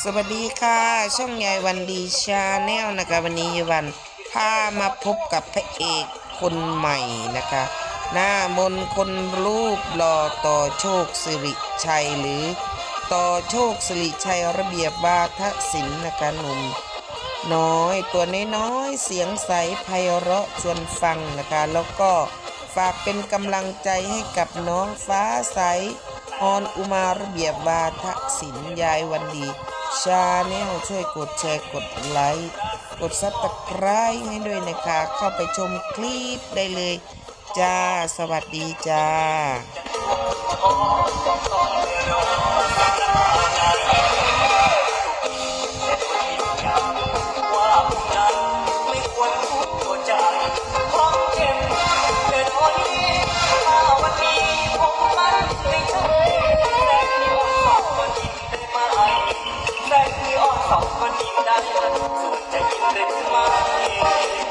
สวัสดีค่ะ ช่องยายวันดีชาแนลนะคะ วันนี้วันพามาพบกับพระเอกคนใหม่นะคะ หน้ามนคนรูปหล่อต่อโชคสิริชัยหรือต่อโชคสิริชัยระเบียบวาทศิลป์นะคะหนุ่มน้อยตัวน้อยๆเสียงใสไพเราะชวนฟังนะคะ แล้วก็ฝากเป็นกำลังใจให้กับน้องฟ้าใส ออนอุมาระเบียบวาทศิลป์ยายวันดี ชาแนลช่วยกดแชร์กดไลค์กดซับสไคร้ให้ด้วยนะคะ เข้าไปชมคลิปได้เลย จ้า สวัสดีจ้า So take it, take